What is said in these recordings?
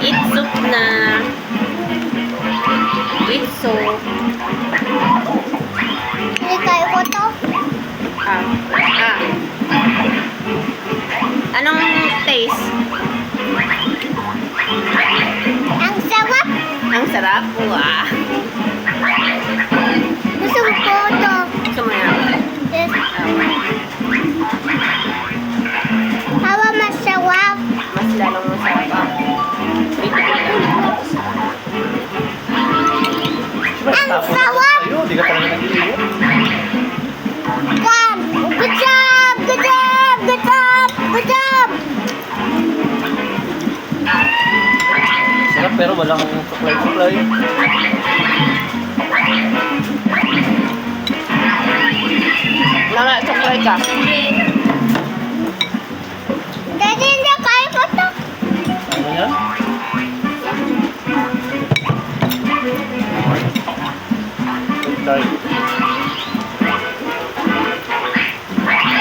Eat soup na. Eat soup. Hindi kayo ko to. Ah. Ah. Anong taste? Ang sarap. Ang sarap. Wow. Gusto ko to. Gusto mo yan? Yes. Hawa masarap. mas lalong Sarap. Sa'yo, di ka nag-iiwan. Gam. Good job. Good job. Good job. Good job. Sarap pero walang supply-supply. Mga supply ka. Supply.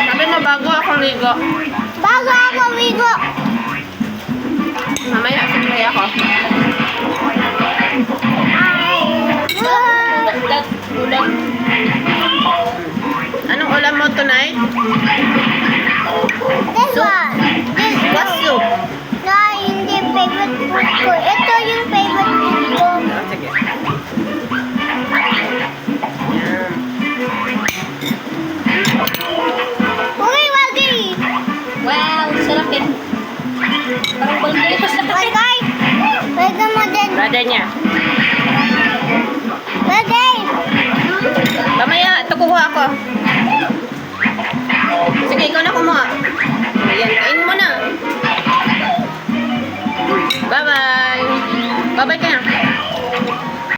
Sabi mo bago akong ligo. Bago ako wigo. Mamaya supply ako. Ulat, ulat. Anong ulam mo tonight? This one. This What one. soup? Na hindi favorite food ko. Ito Brother niya. Wagay. Mamaya, ito ako. Sige, ikaw na kumuha. Ayan, kain mo na. Bye-bye. Bye-bye ka na.